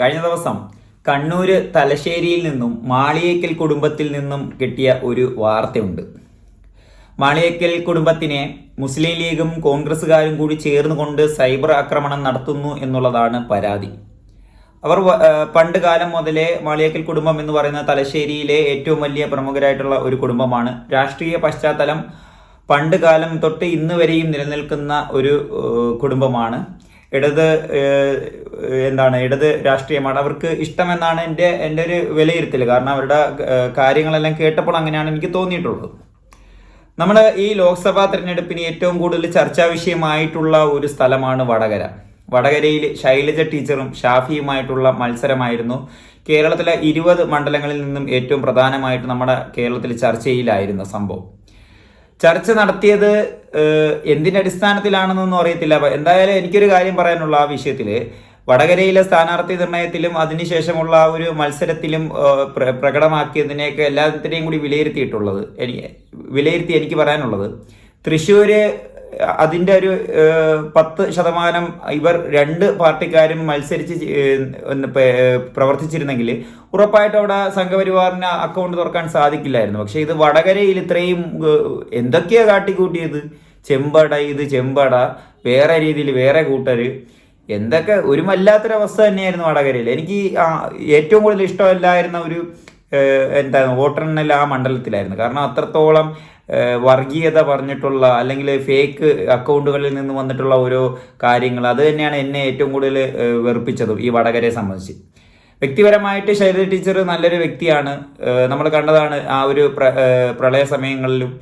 കഴിഞ്ഞ ദിവസം കണ്ണൂര് തലശ്ശേരിയിൽ നിന്നും മാളിയേക്കൽ കുടുംബത്തിൽ നിന്നും കിട്ടിയ ഒരു വാർത്തയുണ്ട്. മാളിയേക്കൽ കുടുംബത്തിനെ മുസ്ലിം ലീഗും കോൺഗ്രസ്സുകാരും കൂടി ചേർന്നുകൊണ്ട് സൈബർ ആക്രമണം നടത്തുന്നു എന്നുള്ളതാണ് പരാതി. അവർ പണ്ട് കാലം മുതലേ മാളിയേക്കൽ കുടുംബം എന്ന് പറയുന്ന തലശ്ശേരിയിലെ ഏറ്റവും വലിയ പ്രമുഖരായിട്ടുള്ള ഒരു കുടുംബമാണ്. രാഷ്ട്രീയ പശ്ചാത്തലം പണ്ട് കാലം തൊട്ട് ഇന്ന് വരെയും നിലനിൽക്കുന്ന ഒരു കുടുംബമാണ്. ഇടത് എന്താണ് ഇടത് രാഷ്ട്രീയമാണ്. അവർക്ക് ഇഷ്ടമെന്നാണ് എന്റെ എന്റെ ഒരു വിലയിരുത്തൽ. കാരണം അവരുടെ കാര്യങ്ങളെല്ലാം കേട്ടപ്പോൾ അങ്ങനെയാണ് എനിക്ക് തോന്നിയിട്ടുള്ളത്. നമ്മൾ ഈ ലോക്സഭാ തെരഞ്ഞെടുപ്പിന് ഏറ്റവും കൂടുതൽ ചർച്ചാ വിഷയമായിട്ടുള്ള ഒരു സ്ഥലമാണ് വടകര. വടകരയിൽ ശൈലജ ടീച്ചറും ഷാഫിയുമായിട്ടുള്ള മത്സരമായിരുന്നു. കേരളത്തിലെ ഇരുപത് മണ്ഡലങ്ങളിൽ നിന്നും ഏറ്റവും പ്രധാനമായിട്ട് നമ്മുടെ കേരളത്തിൽ ചർച്ചയിലായിരുന്ന സംഭവം. ചർച്ച നടത്തിയത് എന്തിന്റെ അടിസ്ഥാനത്തിലാണെന്നൊന്നും അറിയത്തില്ല. എന്തായാലും എനിക്കൊരു കാര്യം പറയാനുള്ള ആ വിഷയത്തിൽ വടകരയിലെ സ്ഥാനാർത്ഥി നിർണയത്തിലും അതിനുശേഷമുള്ള ആ ഒരു മത്സരത്തിലും പ്രകടമാക്കിയതിനെയൊക്കെ എല്ലാത്തിനെയും കൂടി വിലയിരുത്തിയിട്ടുള്ളത് എനിക്ക് വിലയിരുത്തി എനിക്ക് പറയാനുള്ളത്. തൃശ്ശൂര് അതിന്റെ ഒരു പത്ത് ശതമാനം ഇവർ രണ്ട് പാർട്ടിക്കാരും മത്സരിച്ച് പ്രവർത്തിച്ചിരുന്നെങ്കിൽ ഉറപ്പായിട്ട് അവിടെ സംഘപരിവാറിന് അക്കൗണ്ട് തുറക്കാൻ സാധിക്കില്ലായിരുന്നു. പക്ഷേ ഇത് വടകരയിൽ ഇത്രയും എന്തൊക്കെയാണ് എന്തൊക്കെയാ കാട്ടിക്കൂട്ടിയത്? ചെമ്പട ഇത് ചെമ്പട. വേറെ രീതിയിൽ വേറെ കൂട്ടര്. എന്തൊക്കെ ഒരു വല്ലാത്തൊരവസ്ഥ തന്നെയായിരുന്നു വടകരയിൽ. എനിക്ക് ഏറ്റവും കൂടുതൽ ഇഷ്ടമല്ലായിരുന്ന ഒരു ഏഹ്, എന്താ വോട്ടെണ്ണൽ ആ മണ്ഡലത്തിലായിരുന്നു. കാരണം അത്രത്തോളം വർഗീയത പറഞ്ഞിട്ടുള്ള അല്ലെങ്കിൽ ഫേക്ക് അക്കൗണ്ടുകളിൽ നിന്ന് വന്നിട്ടുള്ള ഓരോ കാര്യങ്ങൾ അത് തന്നെയാണ് എന്നെ ഏറ്റവും കൂടുതൽ വെറുപ്പിച്ചതും ഈ വടകരയെ സംബന്ധിച്ച്. വ്യക്തിപരമായിട്ട് ശൈലജ ടീച്ചർ നല്ലൊരു വ്യക്തിയാണ്. നമ്മൾ കണ്ടതാണ് ആ ഒരു പ്ര പ്രളയ സമയങ്ങളിലും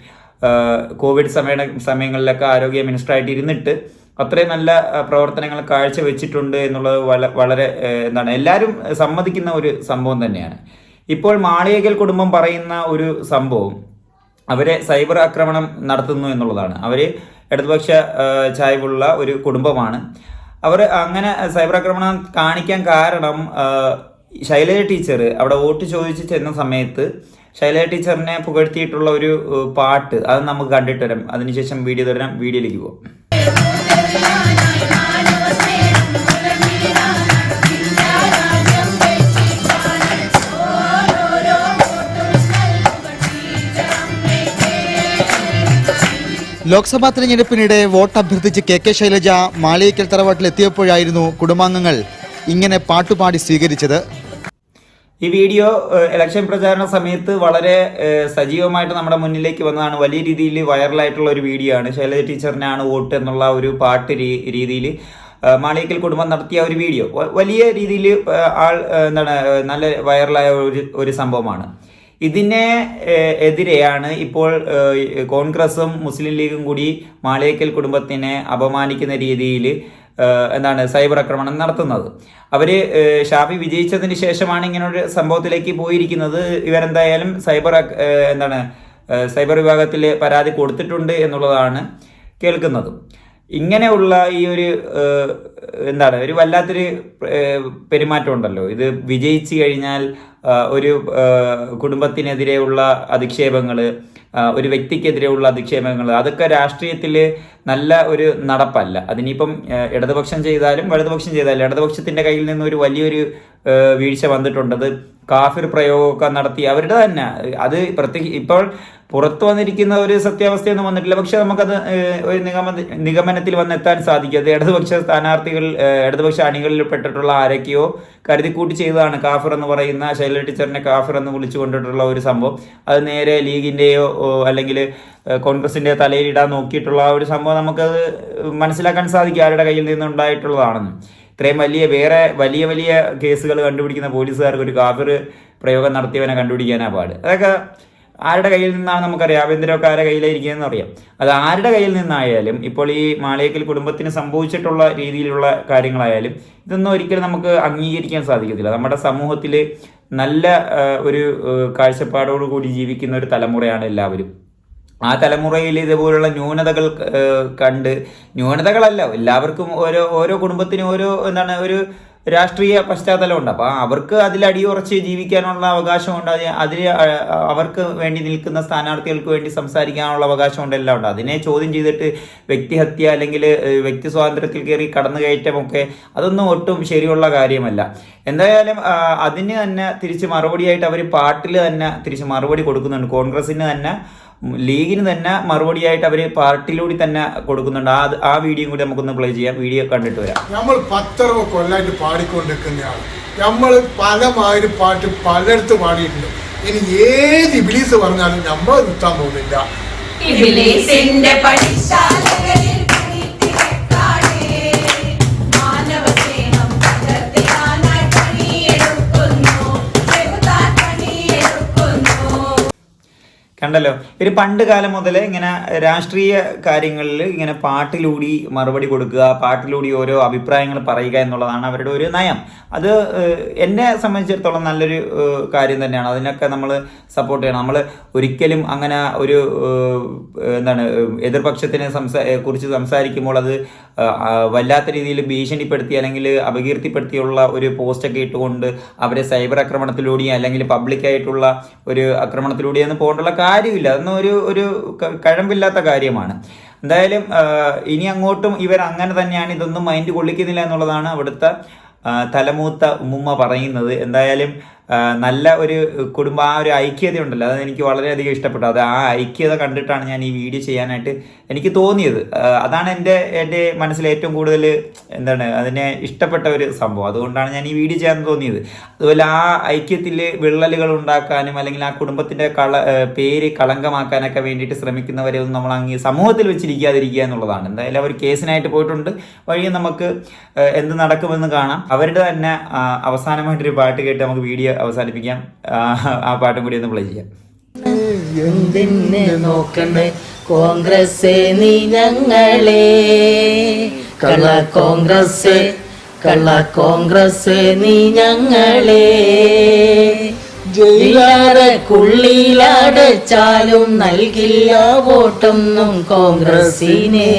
കോവിഡ് സമയ സമയങ്ങളിലൊക്കെ ആരോഗ്യ മിനിസ്റ്ററായിട്ട് ഇരുന്നിട്ട് അത്രയും നല്ല പ്രവർത്തനങ്ങൾ കാഴ്ചവെച്ചിട്ടുണ്ട് എന്നുള്ളത് വള വളരെ എന്താണ് എല്ലാവരും സമ്മതിക്കുന്ന ഒരു സംഭവം തന്നെയാണ്. ഇപ്പോൾ മാളികൽ കുടുംബം പറയുന്ന ഒരു സംഭവം. അവരെ സൈബർ ആക്രമണം നടത്തുന്നു എന്നുള്ളതാണ്. അവർ ഇടതുപക്ഷ ചായവുള്ള ഒരു കുടുംബമാണ്. അവർ അങ്ങനെ സൈബർ ആക്രമണം കാണിക്കാൻ കാരണം ശൈലജ ടീച്ചർ അവിടെ വോട്ട് ചോദിച്ച് ചെന്ന സമയത്ത് ശൈലജ ടീച്ചറിനെ പുകഴ്ത്തിയിട്ടുള്ള ഒരു പാട്ട് അത് നമുക്ക് കണ്ടിട്ട് വരാം. അതിനുശേഷം വീഡിയോ തരാം വീഡിയോയിലേക്ക് പോകാം ലോക്സഭാ തെരഞ്ഞെടുപ്പിനിടെ വോട്ട് അഭ്യർത്ഥിച്ച് കെ കെ ശൈലജ മാളിയേക്കൽ തറവാട്ടിലെത്തിയപ്പോഴായിരുന്നു കുടുംബാംഗങ്ങൾ ഇങ്ങനെ പാട്ടുപാടി സ്വീകരിച്ചത്. ഈ വീഡിയോ ഇലക്ഷൻ പ്രചാരണ സമയത്ത് വളരെ സജീവമായിട്ട് നമ്മുടെ മുന്നിലേക്ക് വന്നതാണ്. വലിയ രീതിയിൽ വൈറലായിട്ടുള്ള ഒരു വീഡിയോ ആണ്. ശൈലജ ടീച്ചറിനാണ് വോട്ട് എന്നുള്ള ഒരു പാട്ട് രീതിയിൽ മാളിയക്കൽ കുടുംബം നടത്തിയ ഒരു വീഡിയോ. വലിയ രീതിയിൽ ആൾ എന്താണ് നല്ല വൈറലായ ഒരു ഒരു സംഭവമാണ്. ഇതിനെ എതിരെയാണ് ഇപ്പോൾ കോൺഗ്രസും മുസ്ലിം ലീഗും കൂടി മാളിയേക്കൽ കുടുംബത്തിനെ അപമാനിക്കുന്ന രീതിയിൽ എന്താണ് സൈബർ ആക്രമണം നടത്തുന്നത്. അവർ ഷാഫി വിജയിച്ചതിന് ശേഷമാണ് ഇങ്ങനൊരു സംഭവത്തിലേക്ക് പോയിരിക്കുന്നത്. ഇവരെന്തായാലും സൈബർ എന്താണ് സൈബർ വിഭാഗത്തിൽ പരാതി കൊടുത്തിട്ടുണ്ട് എന്നുള്ളതാണ് കേൾക്കുന്നത്. ഇങ്ങനെയുള്ള ഈ ഒരു എന്താണ് ഒരു വല്ലാത്തൊരു പെരുമാറ്റം ഉണ്ടല്ലോ ഇത് വിജയിച്ചു കഴിഞ്ഞാൽ ഒരു കുടുംബത്തിനെതിരെയുള്ള അധിക്ഷേപങ്ങൾ ഒരു വ്യക്തിക്കെതിരെയുള്ള അധിക്ഷേപങ്ങൾ അതൊക്കെ രാഷ്ട്രീയത്തിൽ നല്ല ഒരു നടപ്പല്ല. അതിനിപ്പം ഇടതുപക്ഷം ചെയ്താലും വലതുപക്ഷം ചെയ്താലും ഇടതുപക്ഷത്തിന്റെ കയ്യിൽ നിന്ന് ഒരു വലിയൊരു വീഴ്ച വന്നിട്ടുണ്ടത് കാഫിർ പ്രയോഗമൊക്കെ നടത്തി അവരുടെ തന്നെ. അത് പ്രത്യേക ഇപ്പോൾ പുറത്തു വന്നിരിക്കുന്ന ഒരു സത്യാവസ്ഥയൊന്നും വന്നിട്ടില്ല. പക്ഷെ നമുക്കത് ഒരു നിഗമ നിഗമനത്തിൽ വന്നെത്താൻ സാധിക്കും. അത് ഇടതുപക്ഷ സ്ഥാനാർത്ഥികൾ ഇടതുപക്ഷ അണികളിൽ പെട്ടിട്ടുള്ള ആരൊക്കെയോ കരുതിക്കൂട്ടി ചെയ്തതാണ് കാഫിർ എന്ന് പറയുന്ന ശൈല ടീച്ചറിനെ കാഫിർ എന്ന് വിളിച്ചു കൊണ്ടിട്ടുള്ള ഒരു സംഭവം. അത് നേരെ ലീഗിന്റെയോ അല്ലെങ്കിൽ കോൺഗ്രസിന്റെ തലയിലിടാൻ നോക്കിയിട്ടുള്ള ഒരു സംഭവം നമുക്കത് മനസ്സിലാക്കാൻ സാധിക്കും ആരുടെ കയ്യിൽ നിന്നുണ്ടായിട്ടുള്ളതാണെന്ന്. ഇത്രയും വലിയ വേറെ വലിയ വലിയ കേസുകൾ കണ്ടുപിടിക്കുന്ന പോലീസുകാർക്ക് ഒരു കാഫിർ പ്രയോഗം നടത്തിയവനെ കണ്ടുപിടിക്കാനാ പാട്. അതൊക്കെ ആരുടെ കയ്യിൽ നിന്നാണ് നമുക്കറിയാം. ആഭ്യന്തരമൊക്കെ ആരുടെ കയ്യിലായിരിക്കുന്നതെന്ന് അറിയാം. അത് ആരുടെ കയ്യിൽ നിന്നായാലും ഇപ്പോൾ ഈ മാളിയേക്കൽ കുടുംബത്തിന് സംഭവിച്ചിട്ടുള്ള രീതിയിലുള്ള കാര്യങ്ങളായാലും ഇതൊന്നും ഒരിക്കലും നമുക്ക് അംഗീകരിക്കാൻ സാധിക്കത്തില്ല. നമ്മുടെ സമൂഹത്തിൽ നല്ല ഒരു കാഴ്ചപ്പാടോടുകൂടി കാഴ്ചപ്പാടോടു കൂടി ജീവിക്കുന്ന ഒരു തലമുറയാണ് എല്ലാവരും. ആ തലമുറയിൽ ഇതുപോലുള്ള ന്യൂനതകൾ കണ്ട് ന്യൂനതകളല്ല എല്ലാവർക്കും ഓരോ ഓരോ കുടുംബത്തിനും ഓരോ എന്താണ് ഒരു രാഷ്ട്രീയ പശ്ചാത്തലമുണ്ട് അപ്പോൾ അവർക്ക് അതിൽ അടിയുറച്ച് ജീവിക്കാനുള്ള അവകാശമുണ്ട് അതിൽ അവർക്ക് വേണ്ടി നിൽക്കുന്ന സ്ഥാനാർത്ഥികൾക്ക് വേണ്ടി സംസാരിക്കാനുള്ള അവകാശമുണ്ട് എല്ലാം ഉണ്ട്. അതിനെ ചോദ്യം ചെയ്തിട്ട് വ്യക്തിഹത്യ അല്ലെങ്കിൽ വ്യക്തി സ്വാതന്ത്ര്യത്തിൽ കയറി കടന്നുകയറ്റമൊക്കെ അതൊന്നും ഒട്ടും ശരിയുള്ള കാര്യമല്ല. എന്തായാലും അതിന് തന്നെ തിരിച്ച് മറുപടിയായിട്ട് അവർ പാട്ടിൽ തന്നെ തിരിച്ച് മറുപടി കൊടുക്കുന്നുണ്ട്. കോൺഗ്രസിന് തന്നെ ലീഗിന് തന്നെ മറുപടിയായിട്ട് അവർ പാർട്ടിയിലൂടെ തന്നെ കൊടുക്കുന്നുണ്ട്. ആ ആ വീഡിയോ കൂടി നമുക്കൊന്ന് പ്ലേ ചെയ്യാം. വീഡിയോ കണ്ടിട്ട് വരാം. നമ്മൾ പത്തറുപത് കൊല്ലായിട്ട് പാടിക്കൊണ്ടിരിക്കുന്നതാണ് നമ്മൾ പല മാതിരി പാട്ട് പലയിടത്ത് പാടിയിട്ടുണ്ട്. ഇനി ഏത് ഇബിലീസ് പറഞ്ഞാലും നമ്മൾ നിർത്താൻ പോകുന്നില്ല. ഇബിലീസിന്റെ കണ്ടല്ലോ? ഒരു പണ്ട് കാലം മുതലേ ഇങ്ങനെ രാഷ്ട്രീയ കാര്യങ്ങളിൽ ഇങ്ങനെ പാട്ടിലൂടി മറുപടി കൊടുക്കുക പാട്ടിലൂടി ഓരോ അഭിപ്രായങ്ങൾ പറയുക എന്നുള്ളതാണ് അവരുടെ ഒരു നയം. അത് എന്നെ സംബന്ധിച്ചിടത്തോളം നല്ലൊരു കാര്യം തന്നെയാണ്. അതിനൊക്കെ നമ്മൾ സപ്പോർട്ട് ചെയ്യണം. നമ്മൾ ഒരിക്കലും അങ്ങനെ ഒരു എന്താണ് എതിർപക്ഷത്തിനെ സംസാ കുറിച്ച് സംസാരിക്കുമ്പോൾ അത് വല്ലാത്ത രീതിയിൽ ഭീഷണിപ്പെടുത്തി അല്ലെങ്കിൽ അപകീർത്തിപ്പെടുത്തിയുള്ള ഒരു പോസ്റ്റൊക്കെ ഇട്ടുകൊണ്ട് അവരെ സൈബർ ആക്രമണത്തിലൂടെയും അല്ലെങ്കിൽ പബ്ലിക്കായിട്ടുള്ള ഒരു ആക്രമണത്തിലൂടെയൊന്നും പോകേണ്ടുള്ള കാര്യമില്ല. അതൊന്നും ഒരു ഒരു കഴമ്പില്ലാത്ത കാര്യമാണ്. എന്തായാലും ഇനി അങ്ങോട്ടും ഇവർ അങ്ങനെ തന്നെയാണ് ഇതൊന്നും മൈൻഡ് കൊള്ളിക്കുന്നില്ല എന്നുള്ളതാണ് അവിടുത്തെ തലമൂത്ത ഉമ്മ പറയുന്നത്. എന്തായാലും നല്ല ഒരു കുടുംബ ആ ഒരു ഐക്യത ഉണ്ടല്ലോ. അത് എനിക്ക് വളരെയധികം ഇഷ്ടപ്പെട്ടു. അത് ആ ഐക്യത കണ്ടിട്ടാണ് ഞാൻ ഈ വീഡിയോ ചെയ്യാനായിട്ട് എനിക്ക് തോന്നിയത്. അതാണ് എന്റെ എന്റെ മനസ്സിൽ ഏറ്റവും കൂടുതൽ എന്താണ് അതിനെ ഇഷ്ടപ്പെട്ട ഒരു സംഭവം. അതുകൊണ്ടാണ് ഞാൻ ഈ വീഡിയോ ചെയ്യാൻ തോന്നിയത്. അതുപോലെ ആ ഐക്യത്തിൽ വിള്ളലുകൾ ഉണ്ടാക്കാനും അല്ലെങ്കിൽ ആ കുടുംബത്തിന്റെ കള പേര് കളങ്കമാക്കാനൊക്കെ വേണ്ടിയിട്ട് ശ്രമിക്കുന്നവരെ ഒന്നും നമ്മൾ അങ്ങ് സമൂഹത്തിൽ വെച്ചിരിക്കാതിരിക്കുക എന്നുള്ളതാണ്. എന്തായാലും അവർ കേസിനായിട്ട് പോയിട്ടുണ്ട്. വഴി നമുക്ക് എന്ത് നടക്കുമെന്ന് കാണാം. അവരുടെ തന്നെ അവസാനമായിട്ടൊരു പാട്ട് കേട്ട് നമുക്ക് വീഡിയോ അവസാനിപ്പിക്കാം. ആ, പാട്ടും കൂടി ഒന്ന് പ്ലേ ചെയ്യാം. എന്തിനെ നോക്കണേ? കോൺഗ്രസ് നീ ഞങ്ങളെ. കള്ള കോൺഗ്രസ് കള്ള കോൺഗ്രസ് നീ ഞങ്ങളെ. ജയിലാറക്കുള്ളിലടച്ചാലും നൽകില്ല വോട്ടൊന്നും കോൺഗ്രസിനെ